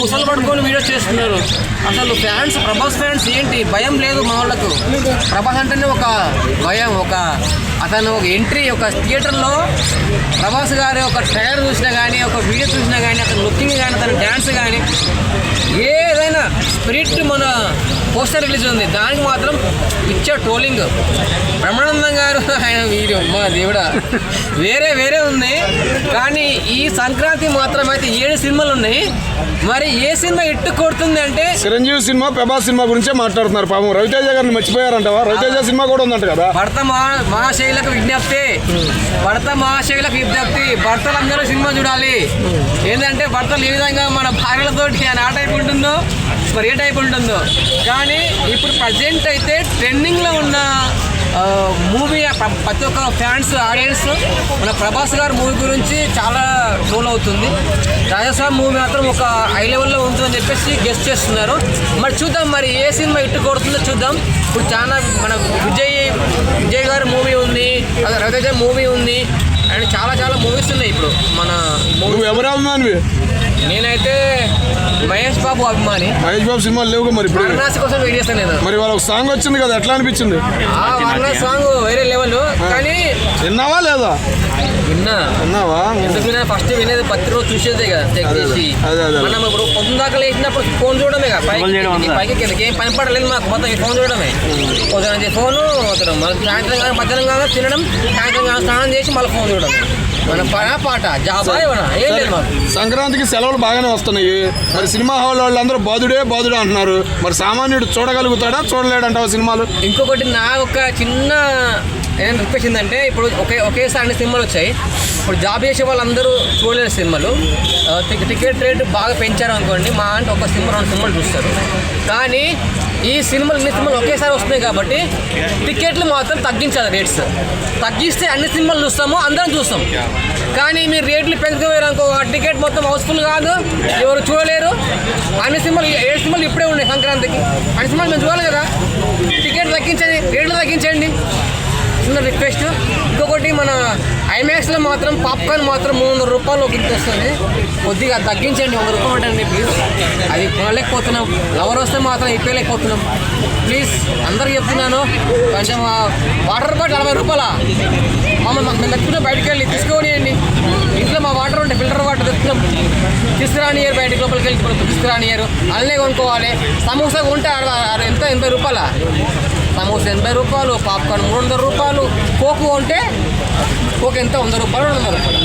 ముసలు పడుకొని వీడియో చేస్తున్నారు. అసలు ఫ్యాన్స్ ప్రభాస్ ఫ్యాన్స్ ఏంటి? భయం లేదు మా వాళ్ళకు. ప్రభాస్ అంటేనే ఒక భయం ఒక అతను ఒక ఎంట్రీ ఒక థియేటర్లో ప్రభాస్ గారి ఒక ట్రైలర్ చూసినా కానీ ఒక వీడియో చూసినా కానీ అతను లుకింగ్ కానీ అతని డ్యాన్స్ కానీ ఏదైనా స్పిరిట్ మన పోస్టర్ రిలీజ్ ఉంది. దానికి మాత్రం పిక్చర్ ట్రోలింగ్ బ్రహ్మానందం గారు ఆయన వీడియో మా దేవుడా. వేరే వేరే ఉంది. కానీ ఈ సంక్రాంతి మాత్రం అయితే ఏడు సినిమాలు ఉన్నాయి. మరి ఏ సినిమా ఇట్టు కొడుతుంది అంటే చిరంజీవి సినిమా ప్రభాస్ సినిమా గురించే మాట్లాడుతున్నారు పాపం. రవితేజ గారిని మర్చిపోయారంటవా? రవితేజ సినిమా కూడా ఉందంట కదా. భర్త మహా మహాశైలకు విజ్ఞప్తి. భర్త మహాశైలకు విజ్ఞప్తి. భర్తలందరూ సినిమా చూడాలి. ఏంటంటే భర్తలు ఏ విధంగా మన భార్యలతోటి ఆ టైప్ ఉంటుందో మరి ఏ టైప్ ఉంటుందో. కానీ ఇప్పుడు ప్రజెంట్ అయితే ట్రెండింగ్లో ఉన్న మూవీ ప్రతి ఒక్క ఫ్యాన్స్ ఆడియన్స్ మన ప్రభాస్ గారి మూవీ గురించి చాలా ట్రోల్ అవుతుంది. రాజస్వామి మూవీ మాత్రం ఒక హై లెవెల్లో ఉంటుందని చెప్పేసి గెస్ట్ చేస్తున్నారు. మరి చూద్దాం మరి ఏ సినిమా ఇట్టు కొడుతుందో చూద్దాం. ఇప్పుడు చాలా మన విజయ్ విజయ్ గారి మూవీ ఉంది రవితేజ మూవీ ఉంది అండ్ చాలా చాలా మూవీస్ ఉన్నాయి ఇప్పుడు మన మూవీ ఎవరు నేనైతే మహేష్ బాబు అభిమాని. మహేష్ బాబు సినిమాలు లేవు మరి ఇప్పుడు? వారణాసి కోసం వెయిట్ చేస్తాను నేను. మరి వాళ్ళ ఒక సాంగ్ వచ్చింది కదా ఎట్లా అనిపించింది? ఆ వారణాసి సాంగ్ వేరే లెవెల్ కానీ విన్నావా లేదా? విన్నా. విన్నావా? ఎందుకు విన్నా? ఫస్ట్ వినేది ప్రతి రోజు చూసేదే కదా చెక్ చేసి. మనం ఇప్పుడు లేచినప్పుడు ఫోన్ చూడడమే కదా పైకి కిందకి, పైకి కిందకి ఏం పని పడలేదు మాకు మొత్తం ఫోన్ చూడడమే. నుంచి ఫోను సాయంత్రం కానీ మధ్యాహ్నం కానీ తినడం సాయంత్రం కానీ స్నానం చేసి మళ్ళీ ఫోన్ చూడడం. సంక్రాంతికి సెలవులు బాగానే వస్తున్నాయి. మరి సినిమా హాల్ వాళ్ళందరూ బాధుడే బాధుడే అంటున్నారు. మరి సామాన్యుడు చూడగలుగుతాడా? చూడలేడంటావా సినిమాలు? ఇంకొకటి నా ఒక చిన్న ఏం రిక్వెస్ట్ ఏంటంటే ఇప్పుడు ఒకే ఒకేసారి అన్ని సినిమాలు వచ్చాయి. ఇప్పుడు జాబ్ చేసే వాళ్ళందరూ చూడలేరు సినిమాలు. టికెట్ రేటు బాగా పెంచారు అనుకోండి మా అంటే ఒక సినిమా రెండు సినిమాలు చూస్తారు. కానీ ఈ సినిమాలు ఇన్ని సినిమాలు ఒకేసారి వస్తున్నాయి కాబట్టి టికెట్లు మాత్రం తగ్గించాలి రేట్స్. తగ్గిస్తే అన్ని సినిమాలు చూస్తాము అందరం చూస్తాం. కానీ మీరు రేట్లు పెంచుకోలేరు అనుకో టికెట్ మొత్తం హౌస్ఫుల్ కాదు ఎవరు చూడలేరు. అన్ని సినిమాలు ఏడు సినిమాలు ఇప్పుడే ఉన్నాయి సంక్రాంతికి. అన్ని సినిమాలు మేము చూడాలి కదా. టికెట్ తగ్గించండి రేట్లు తగ్గించండి. చిన్న రిక్వెస్ట్. ఇంకొకటి మన ఐమాక్స్లో మాత్రం పాప్కార్న్ మాత్రం మూడు వందల రూపాయలు ఒక వస్తుంది. కొద్దిగా తగ్గించండి వంద రూపాయలు అండి ప్లీజ్ అది కొనలేకపోతున్నాం. ఎవరు వస్తే మాత్రం ఇప్పలేకపోతున్నాం. ప్లీజ్ అందరికి చెప్తున్నాను. కొంచెం వాటర్ బాటిల్ నలభై రూపాయలా? మమ్మల్ని మేము తెచ్చుకున్న బయటికి వెళ్ళి తీసుకోనియండి. ఇంట్లో మా వాటర్ ఉంటే ఫిల్టర్ వాటర్ తెచ్చుకున్నాం తీసుకురానియరు బయటకు లోపలికి వెళ్ళి తీసుకురానియరు అల్లనే కొనుక్కోవాలి. సమోసా కొంటే ఆడ- ఆడ ఎంత? ఎనభై రూపాయల? సమోస ఎనభై రూపాయలు పాప్కార్న్ మూడు వందల రూపాయలు కోకు అంటే కోకు ఎంత? వంద రూపాయలు రెండు వందల రూపాయలు.